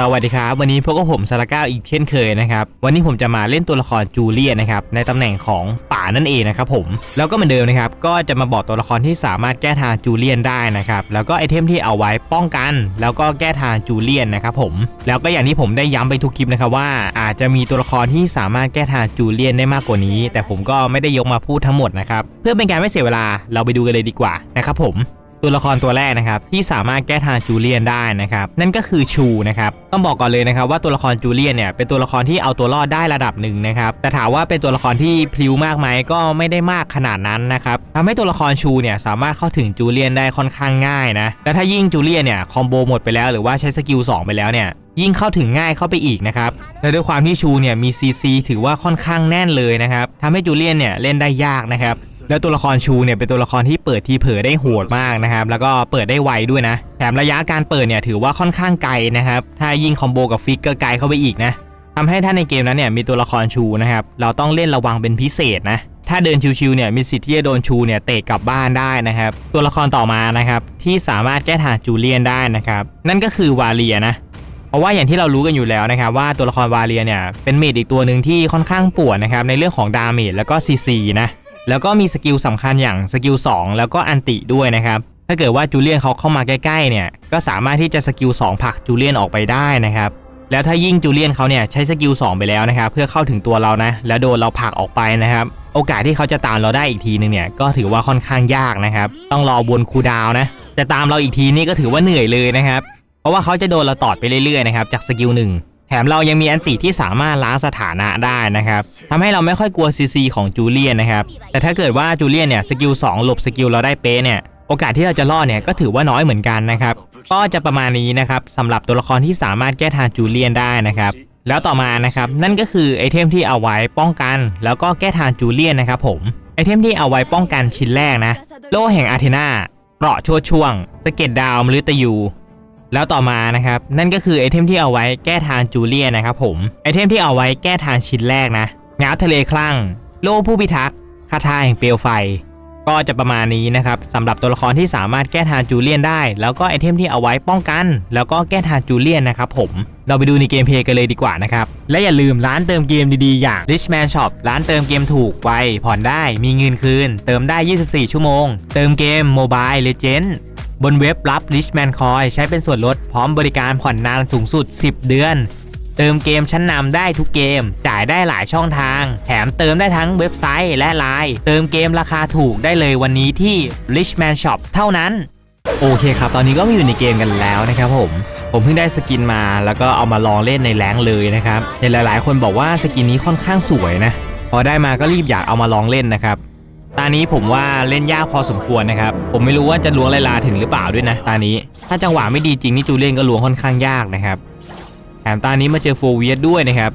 สวัสดีครับวันนี้พวกบผมสารก้าอีกเช่นเคยนะครับวันนี้ผมจะมาเล่นตัวละครจูเลียนะครับในตำแหน่งของป่านั่นเองนะครับผมแล้วก็เหมือนเดิมนะครับก็จะมาบอกตัวละครที่สามารถแก้ทางจูเลียนได้นะครับแล้วก็ไอเทมที่เอาไว้ป้องกัน แล้วก็แก้ทางจูเลียนนะครับผมแล้วก็อย่างที่ผมได้ย้ำไปทุกคลิปนะครับว่าอาจจะมีตัวละครที่สามารถแก้ทางจูเลียนได้มากกว่านี้ แต่ผมก็ไม่ได้ยกมาพูดทั้งหมดนะครับเพื่อเป็นการไม่เสียเวลาเราไปดูกันเลยดีกว่านะครับผม ตัวละครตัวแรกนะครับที่สามารถแก้ทางจูเลียนได้นะครับนั่นก็คือชูนะครับต้องบอกก่อนเลยนะครับว่าตัวละครจูเลียนเนี่ยเป็นตัวละครที่เอาตัวรอดได้ระดับหนึ่งนะครับแต่ถามว่าเป็นตัวละครที่พลิ้วมากไหมก็ไม่ได้มากขนาดนั้นนะครับทำให้ตัวละครชูเนี่ยสามารถเข้าถึงจูเลียนได้ค่อนข้างง่ายนะและถ้ายิ่งจูเลียนเนี่ยคอมโบหมดไปแล้วหรือว่าใช้สกิล2ไปแล้วเนี่ยยิ่งเข้าถึงง่ายเข้าไปอีกนะครับ และด้วยความที่ชูเนี่ยมี CC ถือว่าค่อนข้างแน่นเลยนะครับทำให้จูเลียนเนี่ยเล่นได้ยากนะครับ แล้วตัวละครชูเนี่ยเป็นตัวละครที่เปิดทีเผลอได้โหดมากนะครับ แล้วก็เปิดได้ไวด้วยนะ แถมระยะการเปิดเนี่ยถือว่าค่อนข้างไกลนะครับ ถ้ายิงคอมโบกับฟิกก็ไกลเข้าไปอีกนะทำให้ถ้าในเกมนั้นเนี่ยมีตัวละครชูนะครับ เราต้องเล่นระวังเป็นพิเศษนะ ถ้าเดินชิวๆเนี่ยมีสิทธิ์ที่จะโดนชูเนี่ยเตะกลับบ้านได้นะครับ ตัวละครต่อมานะครับที่สามารถแก้ทางจูเลียนได้นะครับ นั่นก็คือวาเลียนะเพราะว่าอย่างที่เรารู้กันอยู่แล้วนะครับว่าตัวละครวาเลียเนี่ยเป็นเมดอีกตัวหนึ่งที่ค่อนข้างป่วนนะครับในเรื่องของดาเมจแล้วก็ซีซีนะ แล้วก็มีสกิลสำคัญอย่างสกิล2แล้วก็อันติด้วยนะครับถ้าเกิดว่าจูเลียนเขาเข้ามาใกล้ๆเนี่ยก็สามารถที่จะสกิล2ผลักจูเลียนออกไปได้นะครับแล้วถ้ายิ่งจูเลียนเขาเนี่ยใช้สกิล2ไปแล้วนะครับเพื่อเข้าถึงตัวเรานะแล้วโดนเราผลักออกไปนะครับโอกาสที่เขาจะตามเราได้อีกทีนึงเนี่ยก็ถือว่าค่อนข้างยากนะครับต้องรอบนคูดาวนะจะตามเราอีกทีนี่ก็ถือว่าเหนื่อยเลยนะครับเพราะว่าเขาจะโดนเราตอดไปเรื่อยๆนะครับจากสกิลหนึ่ง แถมเรายังมีอันติที่สามารถล้างสถานะได้นะครับทำให้เราไม่ค่อยกลัวซีซีของจูเลียนนะครับ แต่ถ้าเกิดว่าจูเลียนเนี่ยสกิล2หลบสกิลเราได้เป๊ะเนี่ยโอกาสที่เราจะรอดเนี่ยก็ถือว่าน้อยเหมือนกันนะครับ ก็จะประมาณนี้นะครับสำหรับตัวละครที่สามารถแก้ทางจูเลียนได้นะครับ แล้วต่อมานะครับนั่นก็คือไอเทมที่เอาไว้ป้องกัน แล้วก็แก้ทางจูเลียนนะครับผมไอเทมที่เอาไว้ป้องกันชิ้นแรกนะ โล่แห่งอาร์เทนาเกราะชั่วช่วงสเก็ตดาวมฤตยู แล้วต่อมานะครับนั่นก็คือไอเทมที่เอาไว้แก้ทางจูเลียนนะครับผมไอเทมที่เอาไว้แก้ทางชิ้นแรกนะงาวทะเลคลั่ง โล่ผู้พิทักษ์คาถาแห่งเปลวไฟ ก็จะประมาณนี้นะครับสำหรับตัวละครที่สามารถแก้ทางจูเลียนได้ แล้วก็ไอเทมที่เอาไว้ป้องกัน แล้วก็แก้ทางจูเลียนนะครับผมเราไปดูในเกมเพลย์กันเลยดีกว่านะครับ และอย่าลืมร้านเติมเกมดีๆ อย่าง Richman Shop ร้านเติมเกมถูกไวผ่อนได้มีเงินคืน เติมได้ 24 ชั่วโมง เติมเกม Mobile Legends บนเว็บรับ Richman Coin ใช้เป็นส่วนลดพร้อมบริการผ่อนนานสูงสุด 10 เดือน เติมเกมชั้นนำได้ทุกเกม จ่ายได้หลายช่องทาง แถมเติมได้ทั้งเว็บไซต์และไลน์เติมเกมราคาถูกได้เลยวันนี้ที่ Richman Shop เท่านั้น โอเคครับ ตอนนี้ก็มาอยู่ในเกมกันแล้วนะครับผมผมเพิ่งได้สกินมาแล้วก็เอามาลองเล่นในแรงเลยนะครับเห็นหลายๆคนบอกว่าสกินนี้ค่อนข้างสวยนะ พอได้มาก็รีบอยากเอามาลองเล่นนะครับ ตานี้ผมว่าเล่นยากพอสมควรนะครับ ผมไม่รู้ว่าจะล้วงลายลาถึงหรือเปล่าด้วยนะ ตานี้ ถ้าจังหวะไม่ดีจริงนี่จูเล่นก็ล้วงค่อนข้างยากนะครับแถมตานี้มาเจอโฟเวียสด้วยนะครับ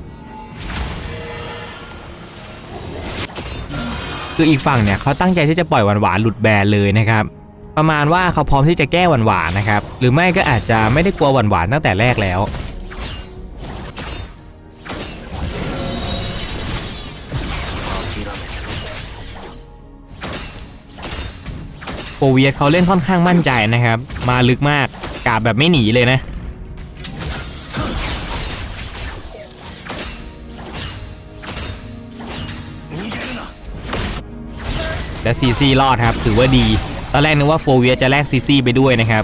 คืออีกฝั่งเนี่ยเขาตั้งใจที่จะปล่อยหวานๆหลุดแบนเลยนะครับ ประมาณว่าเขาพร้อมที่จะแก้หวานๆนะครับ หรือไม่ก็อาจจะไม่ได้กลัวหวานๆตั้งแต่แรกแล้ว เวียเขาเล่นค่อนข้างมั่นใจนะครับ มาลึกมากกาบแบบไม่หนีเลยนะ และซีซีรอดครับถือว่าดี ตอนแรกนึกว่าโฟเวียจะแลกซีซีไปด้วยนะครับ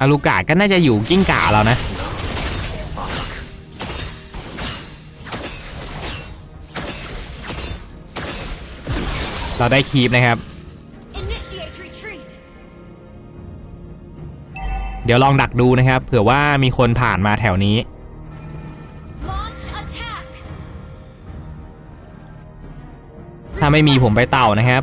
อาลูกาก็น่าจะอยู่กิ้งก่าแล้วนะ เราได้คีปนะครับ Initiate retreat. เดี๋ยวลองดักดูนะครับ เผื่อว่ามีคนผ่านมาแถวนี้ Launch attack. ถ้าไม่มีผมไปเต่านะครับ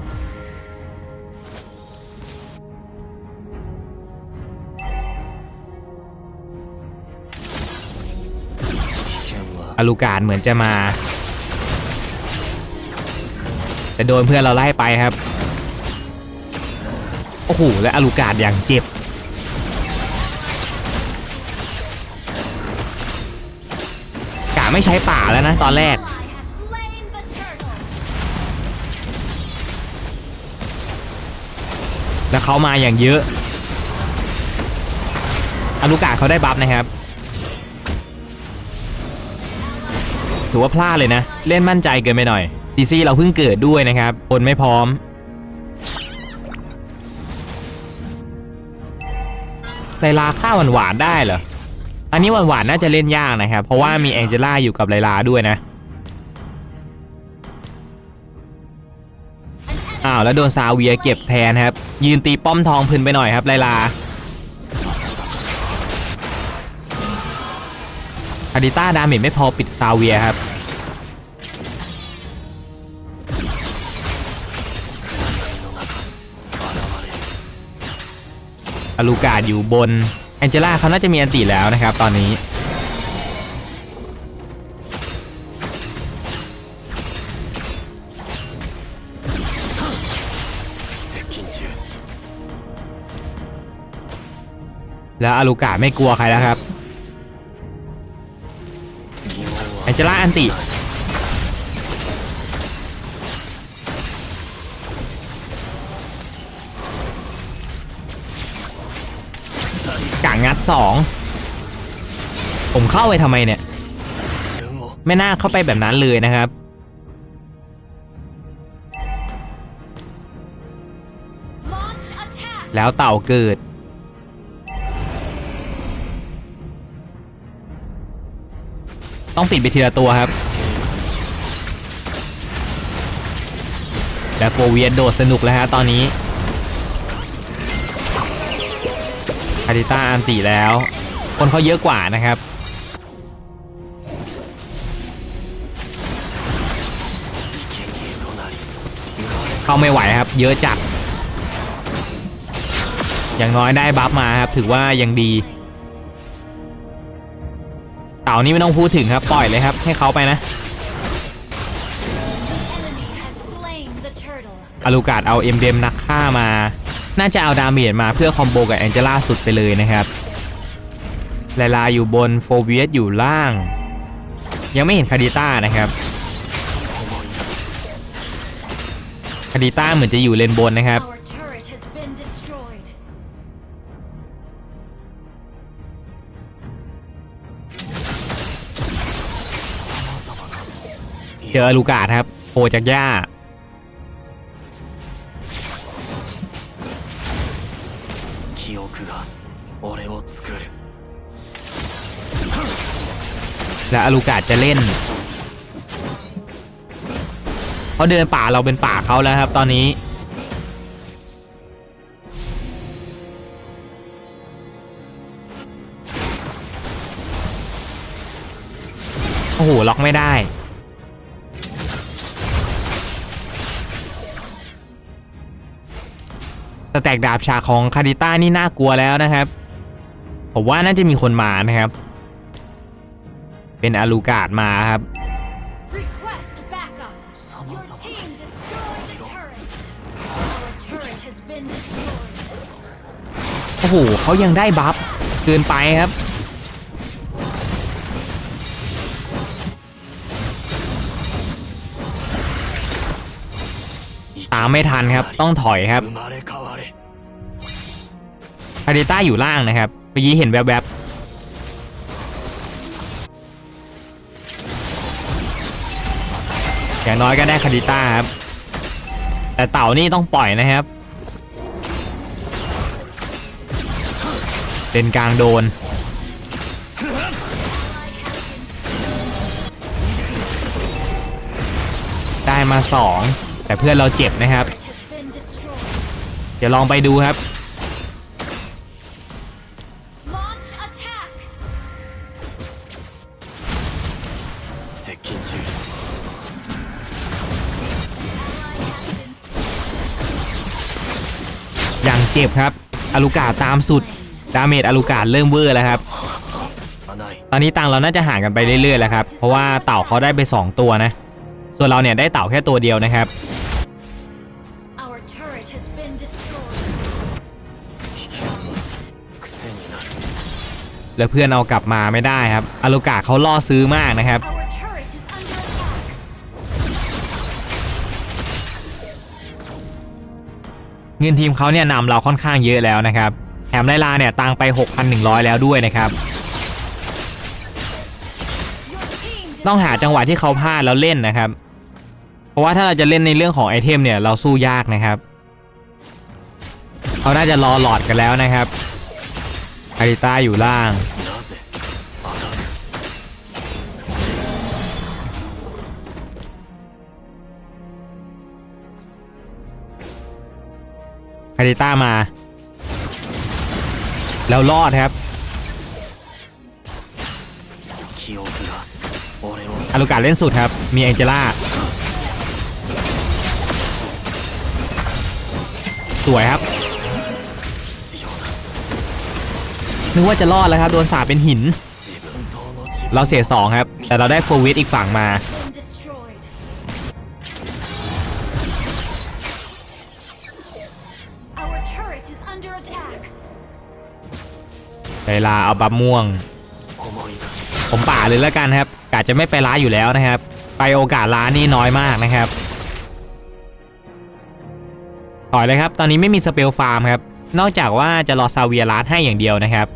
อลูการเหมือนจะมา แต่โดนเพื่อนเราไล่ไปครับ โอ้โห และอลูการอย่างเจ็บกะไม่ใช้ป่าแล้วนะตอนแรก แล้วเขามาอย่างเยอะอารุกาเขาได้บัฟนะครับถือว่าพลาดเลยนะ เล่นมั่นใจเกินไปหน่อย ดีซีเราเพิ่งเกิดด้วยนะครับคนไม่พร้อม ไลลาฆ่าหวานๆได้เหรอ อันนี้หวานๆน่าจะเล่นยากนะครับ เพราะว่ามีแองเจล่าอยู่กับไลลาด้วยนะ อ้าวแล้วโดนซาเวียเก็บแทนครับ ยืนตีป้อมทองพึนไปหน่อยครับไลลาคาดิต้าดาเมจไม่พอปิดซาเวียครับ อลูกาดอยู่บนแองเจล่าเขาน่าจะมีอันติแล้วนะครับตอนนี้ แล้วอลูกาไม่กลัวใครแล้วครับแองเจล่าอันติ กางงัดสองผมเข้าไปทำไมเนี่ย ไม่น่าเข้าไปแบบนั้นเลยนะครับ แล้วเต่าเกิด ต้องปิดไปทีละตัวครับและโฟเวียนโดดสนุกแล้วฮะตอนนี้าริต้าอันติแล้ว คนเขาเยอะกว่านะครับ เข้าไม่ไหวครับ เยอะจัด อย่างน้อยได้บัฟมาครับ ถือว่ายังดีเต่านี่ไม่ต้องพูดถึงครับ ปล่อยเลยครับ ให้เขาไปนะ Enemy has slain the turtle. อาลูกาดเอาเอ็มเดมนักฆ่ามา น่าจะเอาดาเมจมาเพื่อคอมโบกับแองเจล่าสุดไปเลยนะครับไลลาอยู่บนโฟเวียสอยู่ล่าง ยังไม่เห็นคาดิต้านะครับคาดิต้าเหมือนจะอยู่เลนบนนะครับ Our turret has been destroyed. เจออาลูกาดครับโผล่จากหญ้า และอลูกาดจะเล่นเขาเดินป่าเราเป็นป่าเขาแล้วครับตอนนี้ โอ้โห ล็อกไม่ได้สแต็กดาบชาของคาริต้านี่น่ากลัวแล้วนะครับ ผมว่าน่าจะมีคนมานะครับ เป็นอาลูกาดมาครับโอ้โหเขายังได้บัฟเกินไปครับตามไม่ทันครับ ต้องถอยครับคาริต้าอยู่ล่างนะครับเมื่อกี้เห็นแวบๆ อย่างน้อยก็ได้คาริต้าครับ แต่เต่านี่ต้องปล่อยนะครับ เป็นกลางโดน ได้มา2แต่เพื่อนเราเจ็บนะครับ เดี๋ยวลองไปดูครับ จ็บครับอาลูกาตามสุด ดาเมจอาลูกาเริ่มเวอร์แล้วครับ ตอนนี้ต่างเราน่าจะห่างกันไปเรื่อยๆแล้วครับ เพราะว่าเต่าเขาได้ไป 2 ตัวนะ ส่วนเราเนี่ยได้เต่าแค่ตัวเดียวนะครับ แล้วเพื่อนเอากลับมาไม่ได้ครับอาลูกาเขาล่อซื้อมากนะครับ เงินทีมเขาเนี่ยนำเราค่อนข้างเยอะแล้วนะครับแถมไลลาเนี่ยตังไป 6,100 แล้วด้วยนะครับต้องหาจังหวะที่เขาพลาดแล้วเล่นนะครับ เพราะว่าถ้าเราจะเล่นในเรื่องของไอเทมเนี่ยเราสู้ยากนะครับเขาน่าจะรอหลอดกันแล้วนะครับอาริต้าอยู่ล่าง คาริต้ามา แล้วรอดครับอารุกาเล่นสุดครับ มีเองเจล่า สวยครับ นึกว่าจะรอดแล้วครับ โดนสาเป็นหิน เราเสียสองครับ แต่เราได้โฟวิสอีกฝั่งมา ลาเอาบัฟม่วง ผมป่าเลยแล้วกันครับกาจะไม่ไปล้าอยู่แล้วนะครับ ไปโอกาสล้านี่น้อยมากนะครับถอยเลยครับ ตอนนี้ไม่มีสเปลฟาร์มครับ นอกจากว่าจะรอซาเวียล้าให้อย่างเดียวนะครับ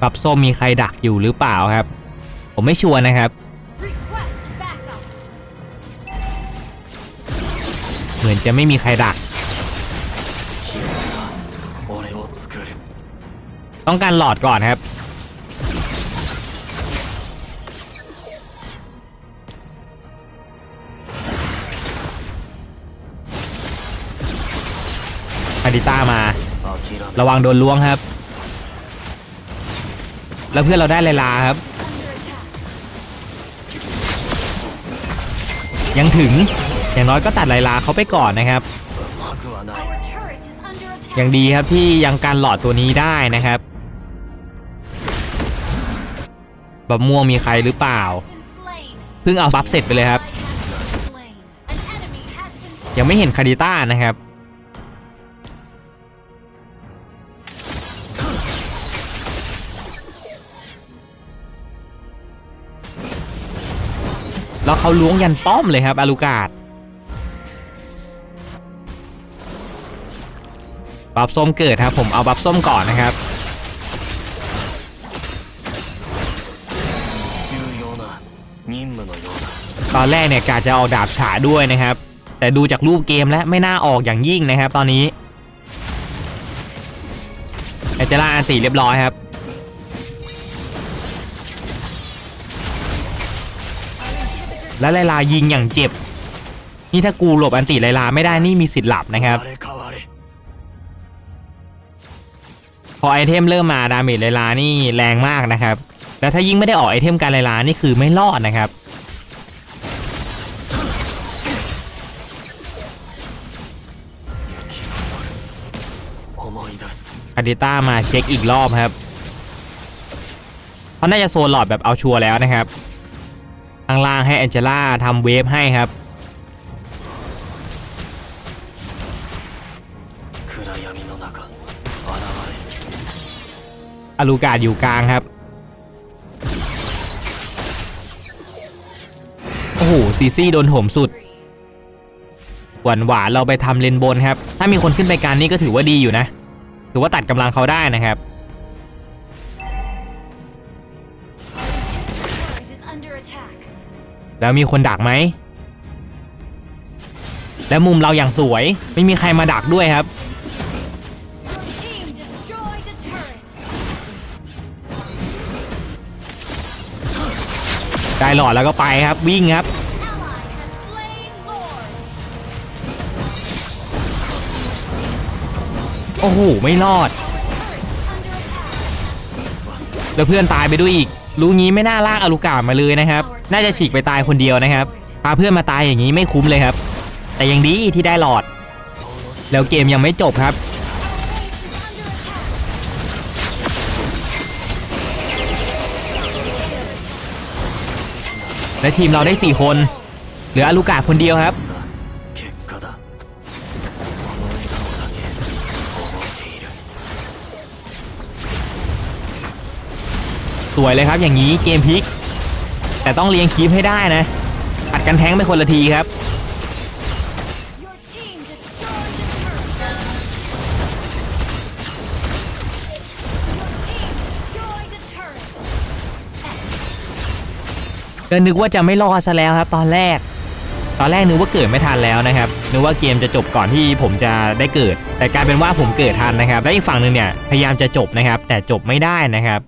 บับโซมีใครดักอยู่หรือเปล่าครับ ผมไม่ชัวร์นะครับ เหมือนจะไม่มีใครดัก ต้องการหลอดก่อนครับ อาดิต้ามา ระวังโดนล้วงครับ แล้วเพื่อนเราได้เลลาครับ ยังถึง อย่างน้อยก็ตัดลายลาเขาไปก่อนนะครับอย่างดีครับที่ยังการหลอดตัวนี้ได้นะครับบับม่วงมีใครหรือเปล่า เพิ่งเอาซับเสร็จไปเลยครับ ยังไม่เห็นคาดิต้านะครับแล้วเขาล้วงยันป้อมเลยครับอาลูกาด บัฟส้มเกิดครับผมเอาบัฟส้มก่อนนะครับตอนแรกเนี่ยกาจะออกดาบฉาด้วยนะครับ แต่ดูจากรูปเกมแล้วไม่น่าออกอย่างยิ่งนะครับ ตอนนี้แอจล่าอันตีเรียบร้อยครับและไลลายิงอย่างเจ็บ นี่ถ้ากูหลบอันติไลลาไม่ได้นี่มีสิทธิ์หลับนะครับ พอไอเทมเริ่มมาดาเมจเลลานี่แรงมากนะครับ แล้วถ้ายิ่งไม่ได้ออกไอเทมการเลลานี่คือไม่รอดนะครับ คาดิต้ามาเช็คอีกรอบครับเขาน่าจะโซนหลอดแบบเอาชัวร์แล้วนะครับข้างล่างให้แอนเจล่าทำเวฟให้ครับ อลูกาดอยู่กลางครับ โอ้โหซีซี่โดนโถมสุด หวานหวานเราไปทำเลนบนครับ ถ้ามีคนขึ้นไปการนี่ก็ถือว่าดีอยู่นะ ถือว่าตัดกำลังเขาได้นะครับ แล้วมีคนดักไหม แล้วมุมเราอย่างสวย ไม่มีใครมาดักด้วยครับ ได้หลอดแล้วก็ไปครับวิ่งครับโอ้โหไม่รอด แล้วเพื่อนตายไปด้วยอีกรู้งี้ไม่น่าลากอลูกามาเลยนะครับ น่าจะฉีกไปตายคนเดียวนะครับพาเพื่อนมาตายอย่างนี้ไม่คุ้มเลยครับ แต่ยังดีที่ได้หลอด แล้วเกมยังไม่จบครับ และทีมเราได้ 4 คน เหลืออลูกาคนเดียวครับ สวยเลยครับอย่างนี้เกมพลิก แต่ต้องเลี้ยงคีฟให้ได้นะ อัดกันแทงไม่คนละทีครับ ก็นึกว่าจะไม่รอดซะแล้วครับ ตอนแรก ตอนแรกนึกว่าเกิดไม่ทันแล้วนะครับนึกว่าเกมจะจบก่อนที่ผมจะได้เกิด แต่กลายเป็นว่าผมเกิดทันนะครับ และอีกฝั่งหนึ่งเนี่ยพยายามจะจบนะครับ แต่จบไม่ได้นะครับ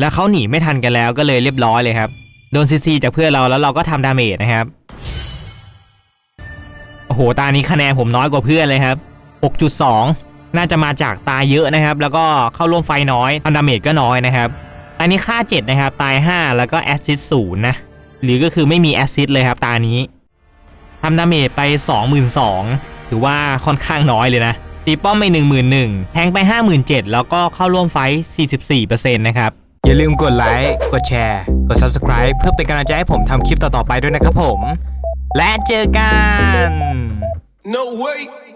แล้วเขาหนีไม่ทันกันแล้วก็เลยเรียบร้อยเลยครับโดนซีซีจากเพื่อนเราแล้วเราก็ทำดาเมจนะครับโอ้โหตานี้คะแนนผมน้อยกว่าเพื่อนเลยครับ 6.2 น่าจะมาจากตายเยอะนะครับ แล้วก็เข้าร่วมไฟน้อยทำดาเมจก็น้อยนะครับ อันนี้ค่า 7 นะครับ ตาย 5 แล้วก็แอสซิสศูนย์นะ หรือก็คือไม่มีแอสซิสเลยครับตานี้ทำดาเมจไป 22,000ถือว่าค่อนข้างน้อยเลยนะ ตีป้อมไป 11,000แทงไป 57,000 แล้วก็เข้าร่วมไฟท์44%นะครับ อย่าลืมกดไลค์ กดแชร์ กด Subscribe เพื่อเป็นกำลังใจให้ผมทำคลิปต่อๆไปด้วยนะครับผม และเจอกัน No way.